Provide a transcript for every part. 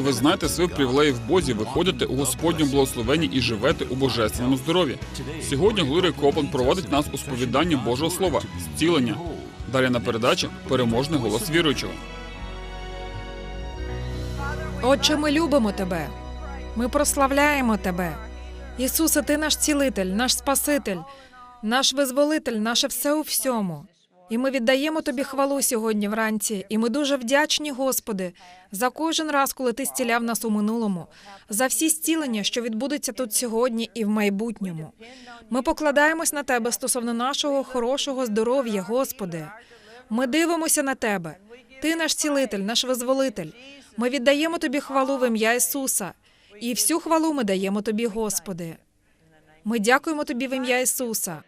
коли ви знаєте свої привілеї в Бозі, ви ходите у Господньому благословенні і живете у божественному здоров'ї. Сьогодні Глорія Копланд проводить нас у сповіданні Божого Слова, зцілення. Далі на передачі переможний голос віруючого. Отче, ми любимо тебе. Ми прославляємо тебе. Ісусе, ти наш цілитель, наш Спаситель, наш визволитель, наше все у всьому. І ми віддаємо тобі хвалу сьогодні вранці. І ми дуже вдячні, Господи, за кожен раз, коли ти зціляв нас у минулому, за всі зцілення, що відбудуться тут сьогодні і в майбутньому. Ми покладаємось на тебе стосовно нашого хорошого здоров'я, Господи. Ми дивимося на тебе. Ти наш цілитель, наш визволитель. Ми віддаємо тобі хвалу в ім'я Ісуса, і всю хвалу ми даємо тобі, Господи. Ми дякуємо тобі в ім'я Ісуса.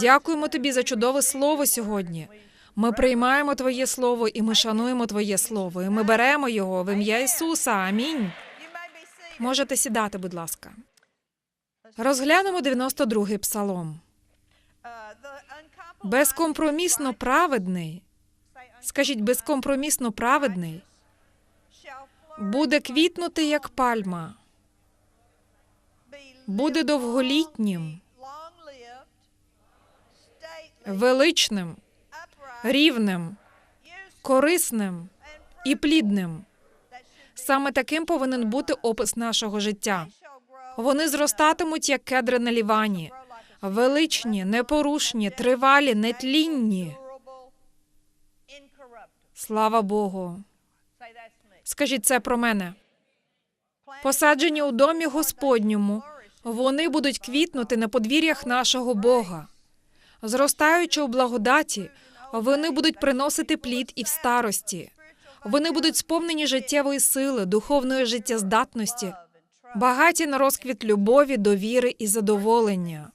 Дякуємо тобі за чудове слово сьогодні. Ми приймаємо Твоє слово і ми шануємо Твоє слово. І ми беремо його в ім'я Ісуса. Амінь. Можете сідати, будь ласка. Розглянемо 92-й псалом. Безкомпромісно праведний. Скажіть, безкомпромісно праведний буде квітнути як пальма, буде довголітнім, величним, рівним, корисним і плідним. Саме таким повинен бути опис нашого життя. Вони зростатимуть, як кедри на лівані, величні, непорушні, тривалі, нетлінні. Слава Богу. Скажіть це про мене. Посаджені у домі Господньому, вони будуть квітнути на подвір'ях нашого Бога. Зростаючи у благодаті, вони будуть приносити плід і в старості. Вони будуть сповнені життєвої сили, духовної життєздатності, багаті на розквіт любові, довіри і задоволення.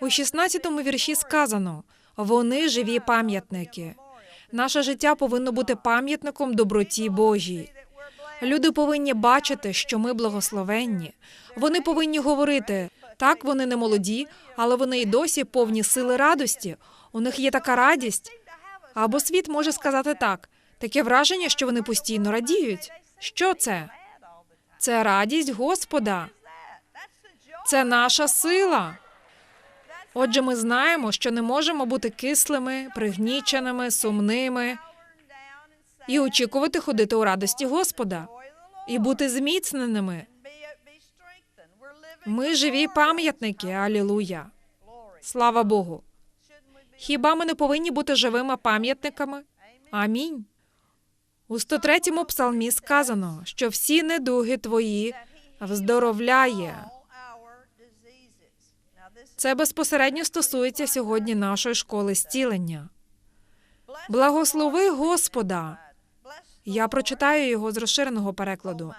У 16-му вірші сказано: вони живі пам'ятники. Наше життя повинно бути пам'ятником доброті Божій. Люди повинні бачити, що ми благословенні. Вони повинні говорити так, вони не молоді, але вони й досі повні сили радості. У них є така радість. Або світ може сказати так: таке враження, що вони постійно радіють. Що це? Це радість Господа. Це наша сила. Отже, ми знаємо, що не можемо бути кислими, пригніченими, сумними і очікувати ходити у радості Господа і бути зміцненими. Ми живі пам'ятники. Алілуя. Слава Богу. Хіба ми не повинні бути живими пам'ятниками? Амінь. У 103-му псалмі сказано, що всі недуги твої вздоровляє. Це безпосередньо стосується сьогодні нашої школи зцілення. Благослови Господа. Я прочитаю його з розширеного перекладу.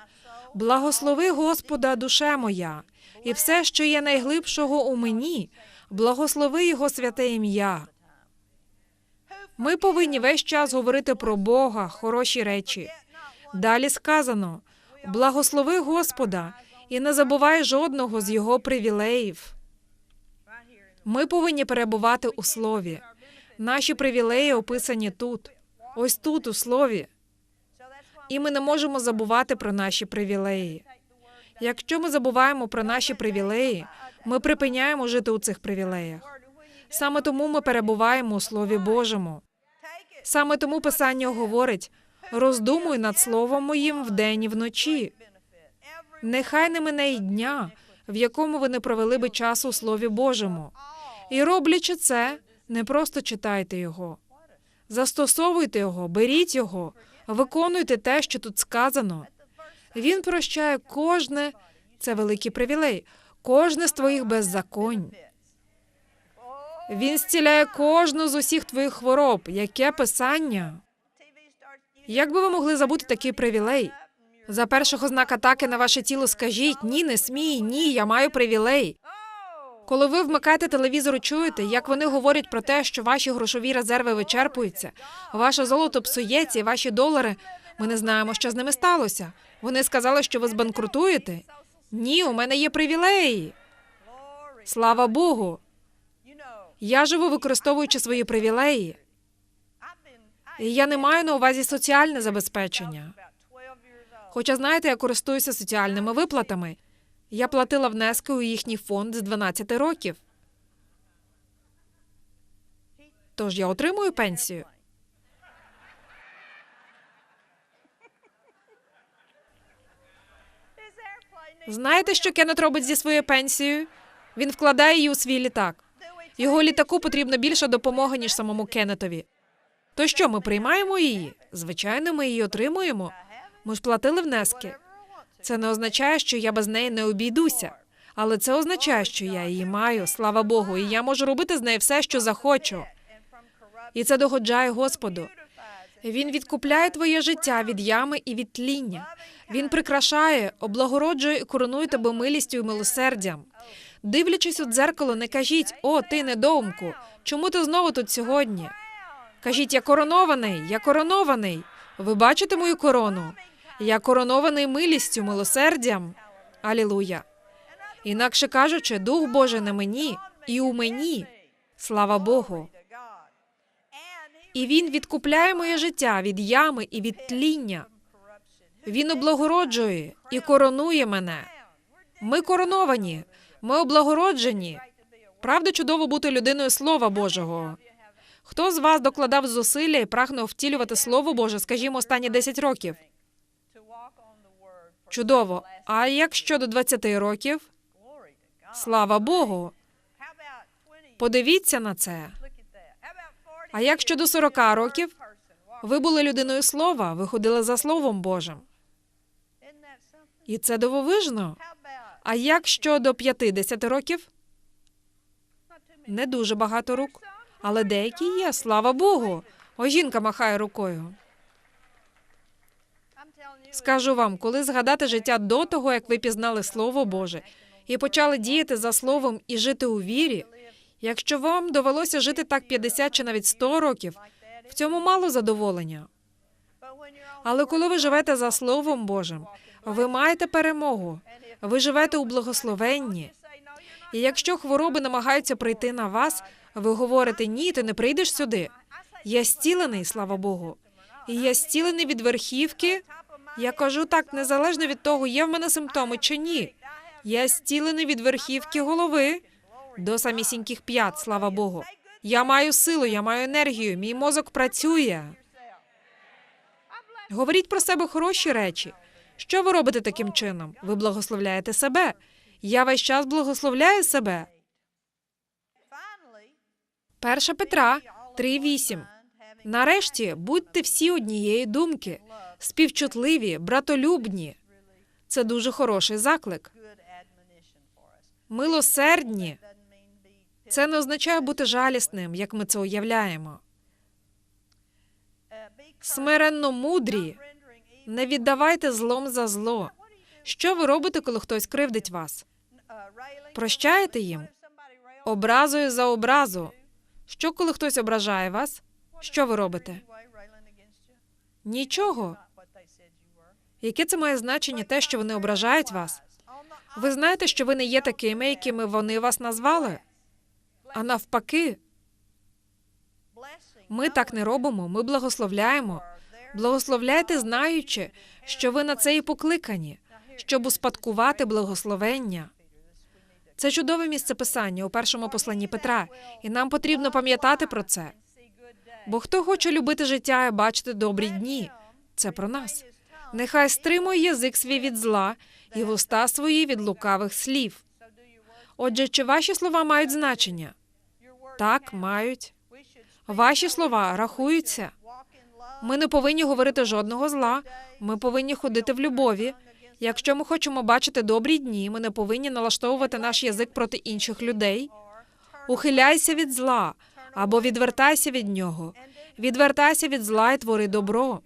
Благослови Господа, душе моя, і все, що є найглибшого у мені, благослови Його святе ім'я. Ми повинні весь час говорити про Бога, хороші речі. Далі сказано: благослови Господа і не забувай жодного з його привілеїв. Ми повинні перебувати у слові. Наші привілеї описані тут, ось тут, у слові. І ми не можемо забувати про наші привілеї. Якщо ми забуваємо про наші привілеї, ми припиняємо жити у цих привілеях. Саме тому ми перебуваємо у Слові Божому. Саме тому Писання говорить: роздумуй над словом моїм вдень і вночі. Нехай не мине й дня, в якому ви не провели би часу у Слові Божому. І роблячи це, не просто читайте його, застосовуйте його, беріть його, виконуйте те, що тут сказано. Він прощає кожне, це великий привілей, кожне з твоїх беззаконь. Він зціляє кожну з усіх твоїх хвороб. Яке писання? Як би ви могли забути такий привілей? За першого знак атаки на ваше тіло скажіть ні, не смій, ні, я маю привілей. Коли ви вмикаєте телевізор, чуєте, як вони говорять про те, що ваші грошові резерви вичерпуються, ваше золото псується, і ваші долари. Ми не знаємо, що з ними сталося. Вони сказали, що ви збанкрутуєте. Ні, у мене є привілеї. Слава Богу. Я живу, використовуючи свої привілеї. І я не маю на увазі соціальне забезпечення. Хоча, знаєте, я користуюся соціальними виплатами. Я платила внески у їхній фонд з 12 років. Тож я отримую пенсію. Знаєте, що Кеннет робить зі своєю пенсією? Він вкладає її у свій літак. Його літаку потрібна більша допомога, ніж самому Кеннетові. То що, ми приймаємо її? Звичайно, ми її отримуємо. Ми ж платили внески. Це не означає, що я без неї не обійдуся. Але це означає, що я її маю, слава Богу, і я можу робити з нею все, що захочу. І це догоджає Господу. Він відкупляє твоє життя від ями і від тління. Він прикрашає, облагороджує і коронує тебе милістю і милосердям. Дивлячись у дзеркало, не кажіть: О, ти недоумку, чому ти знову тут сьогодні? Кажіть, я коронований, я коронований. Ви бачите мою корону? Я коронований милістю, милосердям. Алілуя. Інакше кажучи, Дух Божий на мені і у мені. Слава Богу. І він відкупляє моє життя від ями і від тління. Він облагороджує і коронує мене. Ми короновані, ми облагороджені. Правда, чудово бути людиною Слова Божого. Хто з вас докладав зусилля і прагнув втілювати Слово Боже, скажімо, останні 10 років? Чудово. А як щодо 20 років? Слава Богу. Подивіться на це. А як щодо 40 років? Ви були людиною слова, ви ходили за Словом Божим. І це дивовижно. А як щодо 50 років? Не дуже багато рук, але деякі є, слава Богу. О, жінка махає рукою. Скажу вам, коли згадати життя до того, як ви пізнали Слово Боже і почали діяти за словом і жити у вірі, якщо вам довелося жити так 50 чи навіть 100 років, в цьому мало задоволення. Але коли ви живете за Словом Божим, ви маєте перемогу, ви живете у благословенні. І якщо хвороби намагаються прийти на вас, ви говорите ні, ти не прийдеш сюди. Я зцілений, слава Богу. І я зцілений від верхівки. Я кажу так, незалежно від того, є в мене симптоми чи ні. Я зцілений від верхівки голови до самісіньких п'ят, слава Богу. Я маю силу, я маю енергію, мій мозок працює. Говоріть про себе хороші речі. Що ви робите таким чином? Ви благословляєте себе. Я весь час благословляю себе. 1 Петра 3.8. Нарешті будьте всі однієї думки, співчутливі, братолюбні. Це дуже хороший заклик. Милосердні. Це не означає бути жалісним, як ми це уявляємо. Смиренно мудрі. Не віддавайте злом за зло. Що ви робите, коли хтось кривдить вас? Прощаєте їм? Образою за образу. Що, коли хтось ображає вас? Що ви робите? Нічого. Яке це має значення те, що вони ображають вас? Ви знаєте, що ви не є такими, якими вони вас назвали. А навпаки, ми так не робимо. Ми благословляємо. Благословляйте, знаючи, що ви на це і покликані, щоб успадкувати благословення. Це чудове місце писання у першому посланні Петра, і нам потрібно пам'ятати про це. Бо хто хоче любити життя і бачити добрі дні, це про нас. Нехай стримує язик свій від зла і вуста свої від лукавих слів. Отже, чи ваші слова мають значення? Так, мають. Ваші слова рахуються. Ми не повинні говорити жодного зла. Ми повинні ходити в любові. Якщо ми хочемо бачити добрі дні, ми не повинні налаштовувати наш язик проти інших людей. Ухиляйся від зла або відвертайся від нього. Відвертайся від зла і твори добро.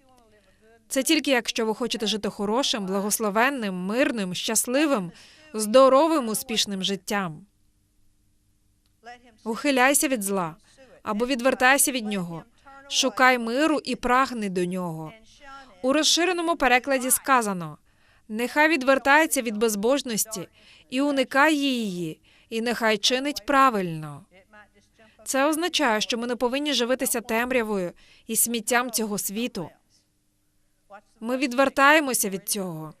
Це тільки якщо ви хочете жити хорошим, благословенним, мирним, щасливим, здоровим, успішним життям. Ухиляйся від зла або відвертайся від нього. Шукай миру і прагни до нього. У розширеному перекладі сказано: нехай відвертається від безбожності і уникає її, і нехай чинить правильно. Це означає, що ми не повинні живитися темрявою і сміттям цього світу. Ми відвертаємося від цього.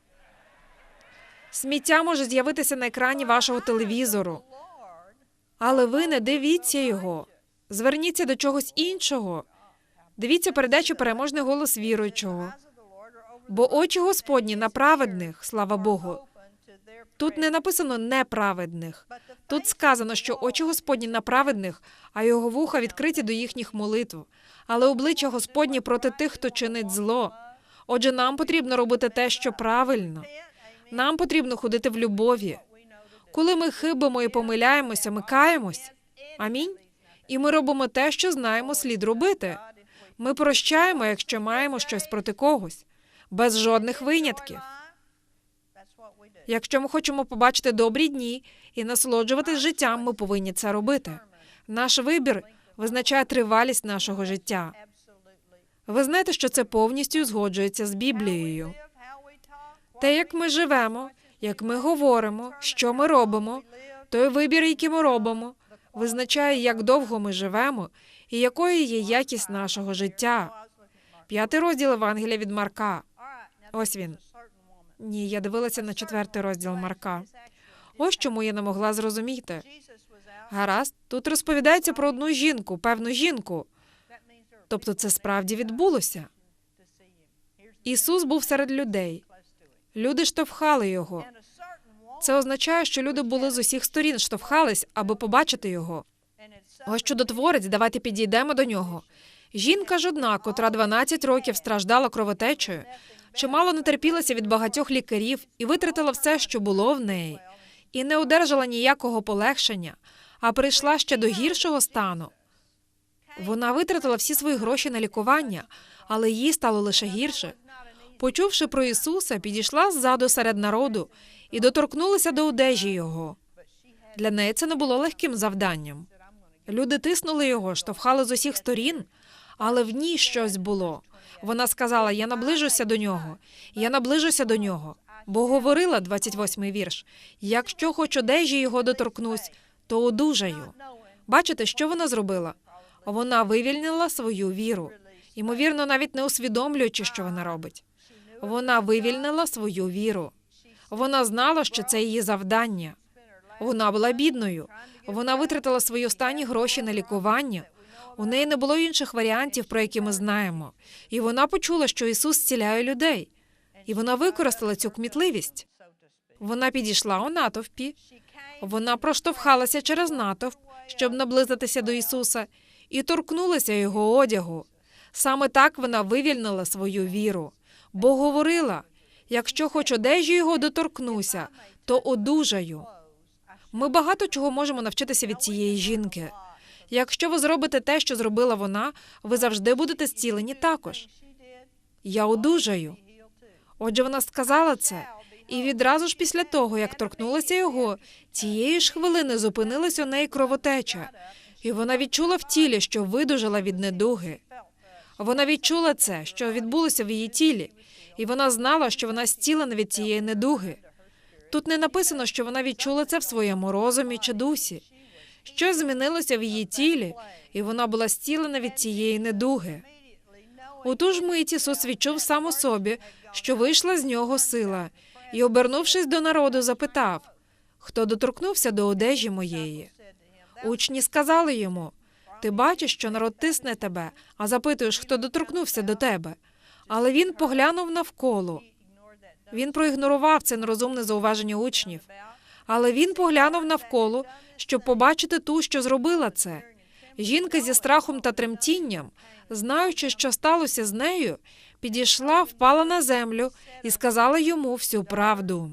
Сміття може з'явитися на екрані вашого телевізору, але ви не дивіться його. Зверніться до чогось іншого. Дивіться передачу переможний голос віруючого. Бо очі Господні на праведних, слава Богу. Тут не написано неправедних. Тут сказано, що очі Господні на праведних, а його вуха відкриті до їхніх молитв. Але обличчя Господні проти тих, хто чинить зло. Отже, нам потрібно робити те, що правильно. Нам потрібно ходити в любові. Коли ми хибимо і помиляємося, ми каємось. Амінь. І ми робимо те, що знаємо слід робити. Ми прощаємо, якщо маємо щось проти когось, без жодних винятків. Якщо ми хочемо побачити добрі дні і насолоджуватись життям, ми повинні це робити. Наш вибір визначає тривалість нашого життя. Ви знаєте, що це повністю згоджується з Біблією. Те, як ми живемо, як ми говоримо, що ми робимо, той вибір, який ми робимо, визначає, як довго ми живемо і якою є якість нашого життя. П'ятий розділ Евангелія від Марка. Ось він. Ні, я дивилася на четвертий розділ Марка. Ось чому я не могла зрозуміти. Гаразд, тут розповідається про одну жінку, певну жінку. Тобто це справді відбулося. Ісус був серед людей. Люди штовхали його. Це означає, що люди були з усіх сторін, штовхались, аби побачити його. Ось чудотворець, давайте підійдемо до нього. Жінка ж одна, котра 12 років страждала кровотечею, чимало не терпілася від багатьох лікарів і витратила все, що було в неї, і не одержала ніякого полегшення, а прийшла ще до гіршого стану. Вона витратила всі свої гроші на лікування, але їй стало лише гірше. Почувши про Ісуса, підійшла ззаду серед народу і доторкнулася до одежі його. Для неї це не було легким завданням. Люди тиснули його, штовхали з усіх сторін, але в ній щось було. Вона сказала: Я наближуся до нього, я наближуся до нього. Бо говорила 28-й вірш: якщо хоч одежі його доторкнусь, то одужаю. Бачите, що вона зробила? Вона вивільнила свою віру, ймовірно, навіть не усвідомлюючи, що вона робить. Вона вивільнила свою віру. Вона знала, що це її завдання. Вона була бідною. Вона витратила свої останні гроші на лікування. У неї не було інших варіантів, про які ми знаємо. І вона почула, що Ісус зціляє людей. І вона використала цю кмітливість. Вона підійшла у натовпі. Вона проштовхалася через натовп, щоб наблизитися до Ісуса, і торкнулася його одягу. Саме так вона вивільнила свою віру, бо говорила: якщо хоч одежі його доторкнуся, то одужаю. Ми багато чого можемо навчитися від цієї жінки. Якщо ви зробите те, що зробила вона, ви завжди будете зцілені також. Я одужаю. Отже, вона сказала це, і відразу ж після того, як торкнулася його, цієї ж хвилини зупинилась у неї кровотеча, і вона відчула в тілі, що видужала від недуги. Вона відчула це, що відбулося в її тілі, і вона знала, що вона зцілена від цієї недуги. Тут не написано, що вона відчула це в своєму розумі чи дусі. Щось змінилося в її тілі, і вона була зцілена від цієї недуги. У ту ж мить Ісус відчув сам у собі, що вийшла з нього сила, і, обернувшись до народу, запитав, хто доторкнувся до одежі моєї. Учні сказали йому: Ти бачиш, що народ тисне тебе, а запитуєш, хто доторкнувся до тебе. Але він поглянув навколо. Він проігнорував це нерозумне зауваження учнів. Але він поглянув навколо, щоб побачити ту, що зробила це. Жінка зі страхом та тремтінням, знаючи, що сталося з нею, підійшла, впала на землю і сказала йому всю правду.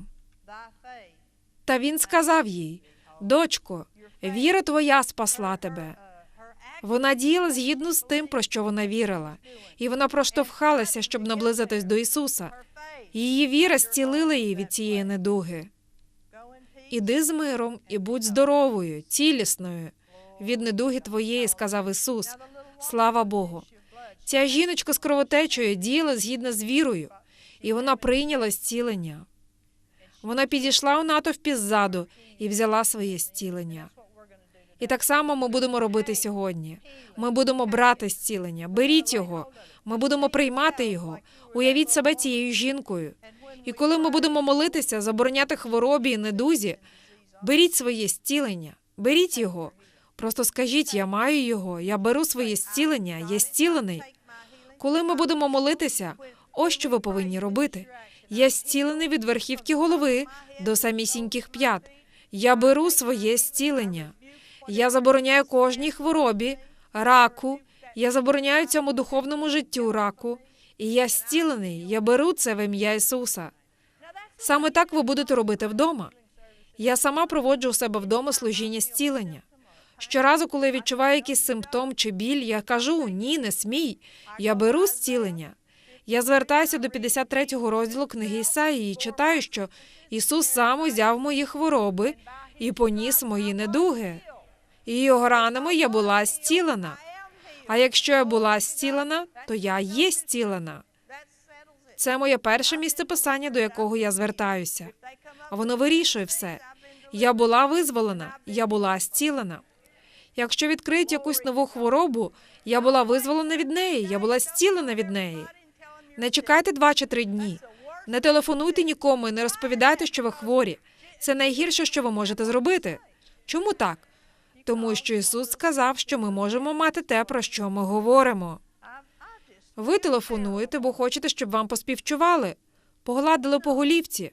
Та він сказав їй: Дочко, віра твоя спасла тебе. Вона діяла згідно з тим, про що вона вірила, і вона проштовхалася, щоб наблизитись до Ісуса. Її віра зцілила її від цієї недуги. Іди з миром і будь здоровою, цілісною. Від недуги твоєї, сказав Ісус. Слава Богу. Ця жіночка з кровотечею діяла згідно з вірою, і вона прийняла зцілення. Вона підійшла у натовпі ззаду і взяла своє зцілення. І так само ми будемо робити сьогодні. Ми будемо брати зцілення. Беріть його. Ми будемо приймати його. Уявіть себе цією жінкою. І коли ми будемо молитися, забороняти хворобі і недузі, беріть своє зцілення, беріть його. Просто скажіть, я маю його, я беру своє зцілення, я зцілений. Коли ми будемо молитися, ось що ви повинні робити. Я зцілений від верхівки голови до самісіньких п'ят. Я беру своє зцілення. Я забороняю кожній хворобі, раку. Я забороняю цьому духовному життю раку. І я зцілений. Я беру це в ім'я Ісуса. Саме так ви будете робити вдома. Я сама проводжу у себе вдома служіння зцілення. Щоразу, коли я відчуваю якийсь симптом чи біль, я кажу: ні, не смій. Я беру зцілення. Я звертаюся до 53-го розділу книги Ісаїї і читаю, що Ісус сам узяв мої хвороби і поніс мої недуги. Його ранами я була зцілена. А якщо я була зцілена, то я є зцілена. Це моє перше місце писання, до якого я звертаюся. А воно вирішує все. Я була визволена, я була зцілена. Якщо відкриють якусь нову хворобу, я була визволена від неї, я була зцілена від неї. Не чекайте два чи три дні. Не телефонуйте нікому і не розповідайте, що ви хворі. Це найгірше, що ви можете зробити. Чому так? Тому що Ісус сказав, що ми можемо мати те, про що ми говоримо. Ви телефонуєте, бо хочете, щоб вам поспівчували, погладили по голівці.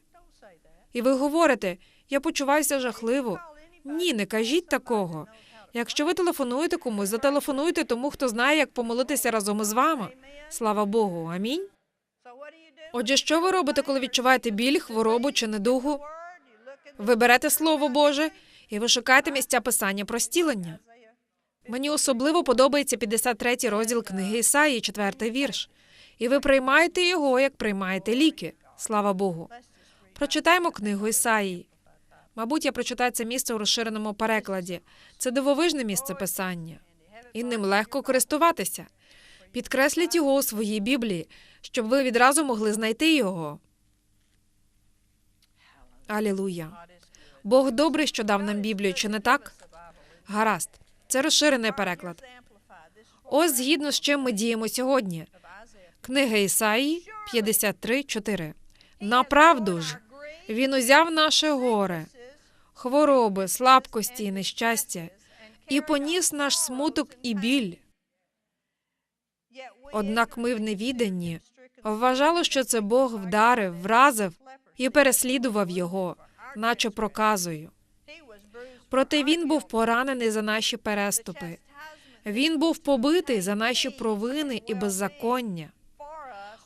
І ви говорите, я почуваюся жахливо. Ні, не кажіть такого. Якщо ви телефонуєте комусь, зателефонуйте тому, хто знає, як помолитися разом із вами. Слава Богу, амінь. Отже, що ви робите, коли відчуваєте біль, хворобу чи недугу? Ви берете Слово Боже і ви шукаєте місця писання про стілення. Мені особливо подобається 53 розділ книги Ісаї, 4 вірш. І ви приймаєте його, як приймаєте ліки. Слава Богу. Прочитаємо книгу Ісаї. Мабуть, я прочитаю це місце у розширеному перекладі. Це дивовижне місце писання, і ним легко користуватися. Підкресліть його у своїй Біблії, щоб ви відразу могли знайти його. Алілуя. Бог добрий, що дав нам Біблію, чи не так? Гаразд. Це розширений переклад. Ось згідно з чим ми діємо сьогодні. Книга Ісаї 53.4. Направду ж, він узяв наше горе, хвороби, слабкості і нещастя, і поніс наш смуток і біль. Однак ми в невіданні вважали, що це Бог вдарив, вразив і переслідував його, наче проказою. Проте він був поранений за наші переступи. Він був побитий за наші провини і беззаконня.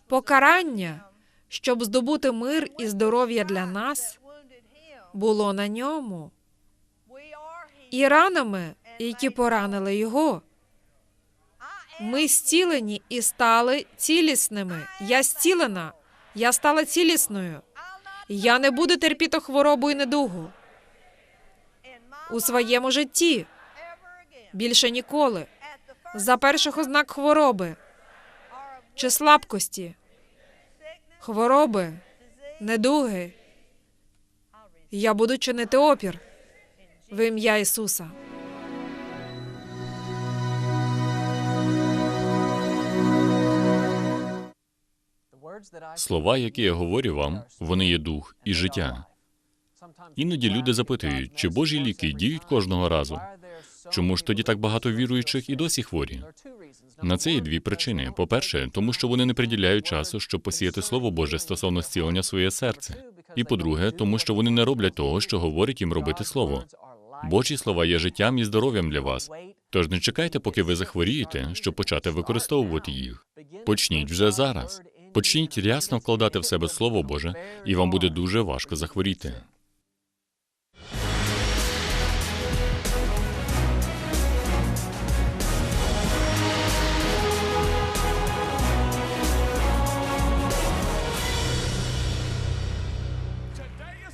Покарання, щоб здобути мир і здоров'я для нас, було на ньому. І ранами, які поранили його. Ми зцілені і стали цілісними. Я зцілена. Я стала цілісною. Я не буду терпіти хворобу і недугу у своєму житті. Більше ніколи. За перших ознак хвороби чи слабкості, хвороби, недуги. Я буду чинити опір в ім'я Ісуса. Слова, які я говорю вам, вони є дух і життя. Іноді люди запитують, чи Божі ліки діють кожного разу. Чому ж тоді так багато віруючих і досі хворі? На це є дві причини. По-перше, тому що вони не приділяють часу, щоб посіяти Слово Боже стосовно зцілення своє серце. І по-друге, тому що вони не роблять того, що говорить їм робити слово. Божі слова є життям і здоров'ям для вас. Тож не чекайте, поки ви захворієте, щоб почати використовувати їх. Почніть вже зараз. Почніть рясно вкладати в себе Слово Боже, і вам буде дуже важко захворіти.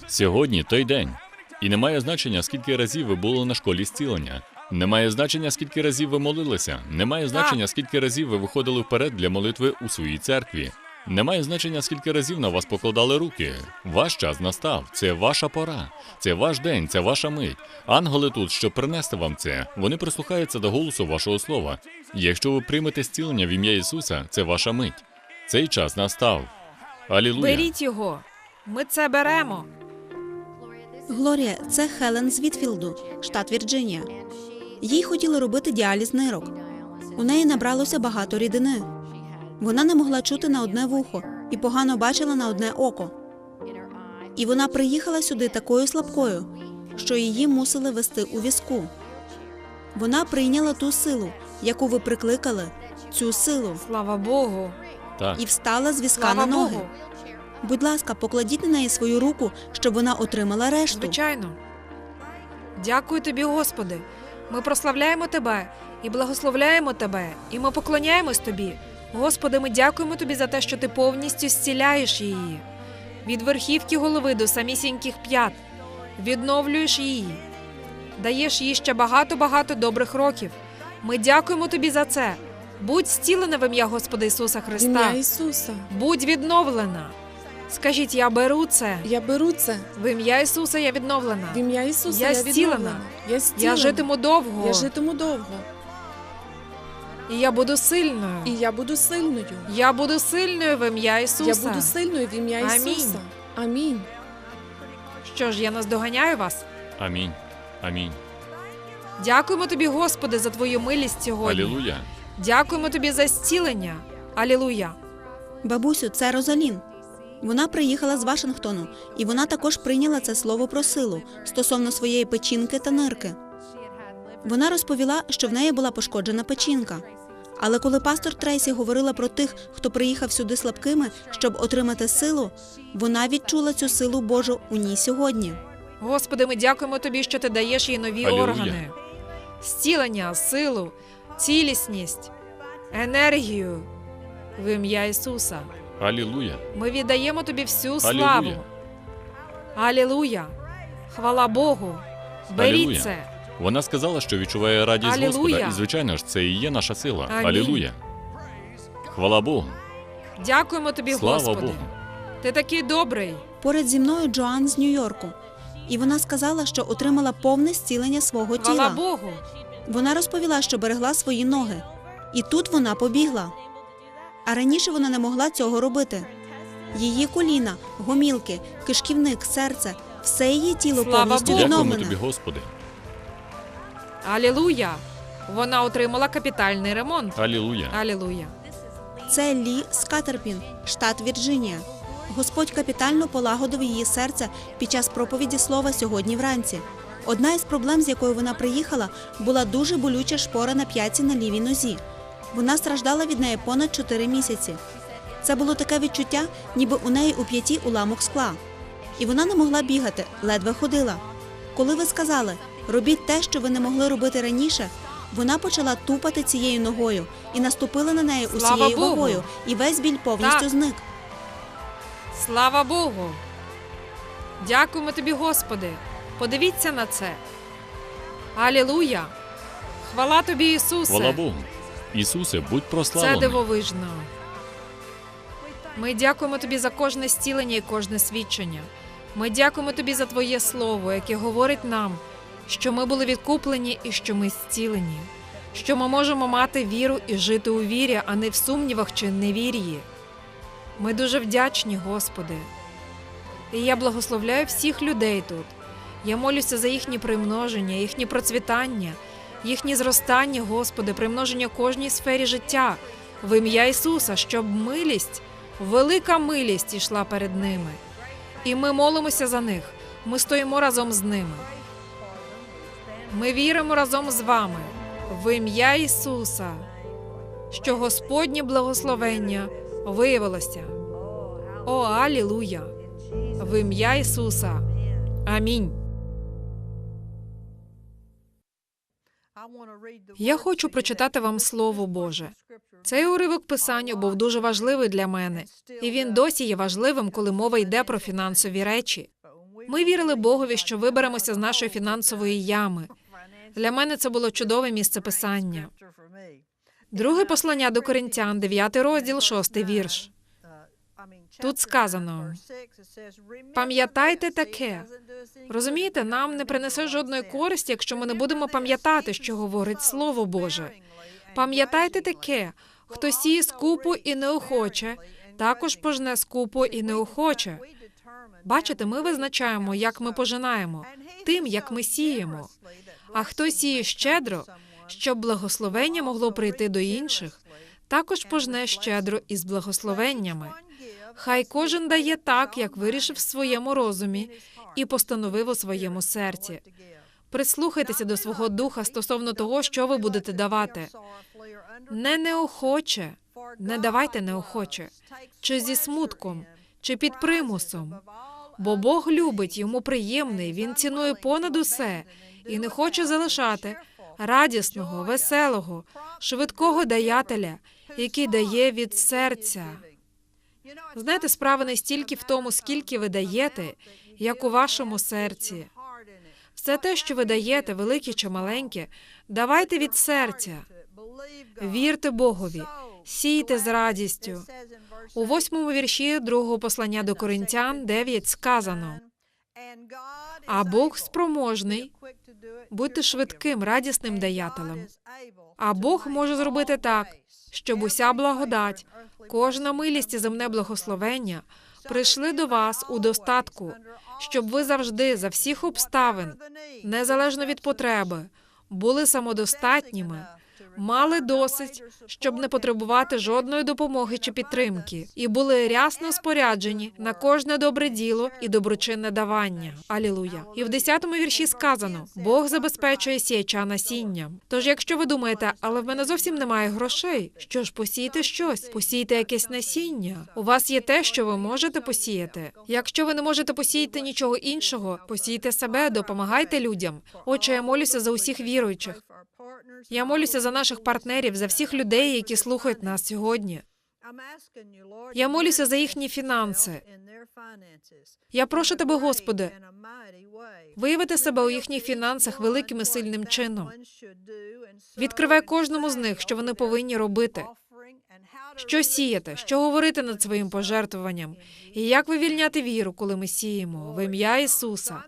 Сьогодні той день. І немає значення, скільки разів ви були на школі зцілення. Немає значення, скільки разів ви молилися. Немає значення, скільки разів ви виходили вперед для молитви у своїй церкві. Немає значення, скільки разів на вас покладали руки. Ваш час настав. Це ваша пора. Це ваш день, це ваша мить. Ангели тут, щоб принести вам це. Вони прислухаються до голосу вашого слова. Якщо ви приймете зцілення в ім'я Ісуса, це ваша мить. Цей час настав. Алілуя. Беріть його. Ми це беремо. Глорія, це Хелен з Вітфілду, штат Вірджинія. Їй хотіли робити діаліз нирок. У неї набралося багато рідини. Вона не могла чути на одне вухо і погано бачила на одне око. І вона приїхала сюди такою слабкою, що її мусили вести у візку. Вона прийняла ту силу, яку ви прикликали, цю силу, Слава Богу. Так. і встала з візка Слава на ноги. Богу. Будь ласка, покладіть на неї свою руку, щоб вона отримала решту. Звичайно. Дякую тобі, Господи. Ми прославляємо тебе і благословляємо тебе, і ми поклоняємось тобі. Господи, ми дякуємо тобі за те, що ти повністю зціляєш її. Від верхівки голови до самісіньких п'ят. Відновлюєш її. Даєш їй ще багато-багато добрих років. Ми дякуємо тобі за це. Будь зцілена в ім'я Господа Ісуса Христа. ім'я Ісуса. Будь відновлена. Скажіть, я беру це. Я беру це. В ім'я Ісуса я відновлена. В ім'я Ісуса Я я, зцілена. відновлена. Я зцілена. Я житиму довго. Я житиму довго. І я буду сильною. І я буду сильною. Я буду сильною в ім'я Ісуса. Я буду сильною в ім'я Амінь. Амінь. Що ж, я наздоганяю вас. Амінь. Амінь. Дякуємо тобі, Господи, за твою милість сьогодні. Алілуя. Дякуємо тобі за зцілення. Алілуя. Бабусю, це Розалін. Вона приїхала з Вашингтону, і вона також прийняла це слово про силу стосовно своєї печінки та нирки. Вона розповіла, що в неї була пошкоджена печінка. Але коли пастор Трейсі говорила про тих, хто приїхав сюди слабкими, щоб отримати силу, вона відчула цю силу Божу у ній сьогодні. Господи, ми дякуємо тобі, що ти даєш їй нові Алілуя. органи. Зцілення, силу, цілісність, енергію. В ім'я Ісуса. Алілуя. Ми віддаємо тобі всю Алілуя. славу. Алілуя. Хвала Богу. Беріть Алілуя. це. Вона сказала, що відчуває радість Алілуя. Господа, і звичайно ж, це і є наша сила. Амінь. Алілуя. Хвала Богу. Дякуємо тобі, Слава Господи. Богу. Ти такий добрий. Поряд зі мною Джоан з Нью-Йорку. І вона сказала, що отримала повне зцілення свого Хвала тіла. Богу. Вона розповіла, що берегла свої ноги. І тут вона побігла. А раніше вона не могла цього робити. Її коліна, гомілки, кишківник, серце все її тіло Слава повністю Богу. Дякуємо тобі, Господи. Алілуя. Вона отримала капітальний ремонт. Алілуя. Алілуя. Це Лі Скатерпін, штат Вірджинія. Господь капітально полагодив її серце під час проповіді слова сьогодні вранці. Одна із проблем, з якою вона приїхала, була дуже болюча шпора на п'ятці на лівій нозі. Вона страждала від неї понад 4 місяці. Це було таке відчуття, ніби у неї у п'яті уламок скла. І вона не могла бігати, ледве ходила. Коли ви сказали, робіть те, що ви не могли робити раніше, вона почала тупати цією ногою і наступила на неї Слава усією Богу! вагою, і весь біль повністю Так. зник. Слава Богу. Дякуємо тобі, Господи. Подивіться на це. Алілуя. Хвала тобі, Ісусе. Хвала Богу. Ісусе, будь Це прославлений. дивовижно. Ми дякуємо тобі за кожне зцілення і кожне свідчення. Ми дякуємо тобі за твоє слово, яке говорить нам, що ми були відкуплені і що ми зцілені, що ми можемо мати віру і жити у вірі, а не в сумнівах чи невір'ї. Ми дуже вдячні, Господи. І я благословляю всіх людей тут. Я молюся за їхнє примноження, їхнє процвітання, їхнє зростання, Господи, примноження кожній сфері життя в ім'я Ісуса, щоб милість, велика милість ішла перед ними. І ми молимося за них. Ми стоїмо разом з ними. Ми віримо разом з вами в ім'я Ісуса, що Господнє благословення виявилося. О, Алілуя! В ім'я Ісуса. Амінь. Я хочу прочитати вам Слово Боже. Цей уривок писання був дуже важливий для мене, І він досі є важливим, коли мова йде про фінансові речі. Ми вірили Богові, що виберемося з нашої фінансової ями. Для мене це було чудове місце писання. Друге послання до Коринтян, 9 розділ, 6 вірш. Тут сказано, пам'ятайте таке. Розумієте, нам не принесе жодної користі, якщо ми не будемо пам'ятати, що говорить Слово Боже. Пам'ятайте таке, хто сіє скупо і неохоче, також пожне скупо і неохоче. Бачите, ми визначаємо, як ми пожинаємо, тим, як ми сіємо. А хто сіє щедро, щоб благословення могло прийти до інших, також пожне щедро із благословеннями. Хай кожен дає так, як вирішив в своєму розумі і постановив у своєму серці. Прислухайтеся до свого духа стосовно того, що ви будете давати. Не неохоче, не давайте неохоче, чи зі смутком, чи під примусом. Бо Бог любить, йому приємний, він цінує понад усе і не хоче залишати радісного, веселого, швидкого даятеля, який дає від серця. Знаєте, справа не стільки в тому, скільки ви даєте, як у вашому серці. Все те, що ви даєте, велике чи маленьке, давайте від серця. Вірте Богові, сійте з радістю. У восьмому вірші другого послання до Коринтян 9 сказано: А Бог спроможний будьте швидким, радісним даятелем. А Бог може зробити так, щоб уся благодать, кожна милість і земне благословення прийшли до вас у достатку, щоб ви завжди за всіх обставин, незалежно від потреби, були самодостатніми, мали досить, щоб не потребувати жодної допомоги чи підтримки, і були рясно споряджені на кожне добре діло і доброчинне давання. Алілуя. І в 10-му вірші сказано: Бог забезпечує сіяча насінням. Тож, якщо ви думаєте, але в мене зовсім немає грошей, що ж посійте щось, посійте якесь насіння. У вас є те, що ви можете посіяти. Якщо ви не можете посіяти нічого іншого, посійте себе, допомагайте людям. Отче, я молюся за усіх віруючих. Я молюся за наших партнерів, за всих людей, які слухають нас сьогодні. Я молюся за їхні фінанси. Я прошу тебе, Господи, Виявити себе у їхніх фінансах великим і сильним чином. Відкривай кожному з них, що вони повинні робити. Що сіяти, що говорити над своїм пожертвуванням, і як вивільняти віру, коли ми сіємо в ім'я Ісуса.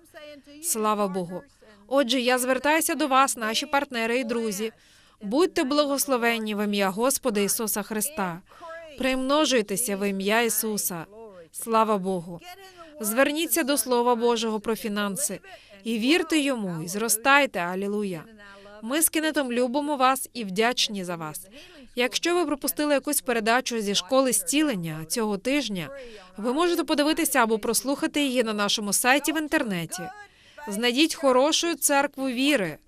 Слава Богу. Отже, я звертаюся до вас, наші партнери і друзі. Будьте благословенні в ім'я Господа Ісуса Христа. Примножуйтеся в ім'я Ісуса. Слава Богу. Зверніться до Слова Божого про фінанси і вірте йому, і зростайте. Алілуя. Ми з Кенетом любимо вас і вдячні за вас. Якщо ви пропустили якусь передачу зі школи зцілення цього тижня, ви можете подивитися або прослухати її на нашому сайті в інтернеті. Знайдіть хорошу церкву віри,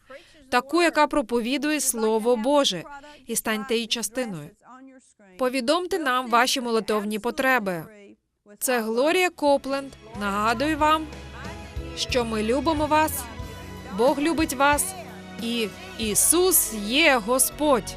таку, яка проповідує Слово Боже, і станьте її частиною. Повідомте нам ваші молитовні потреби. Це Глорія Копленд. Нагадую вам, що ми любимо вас, Бог любить вас, і Ісус є Господь.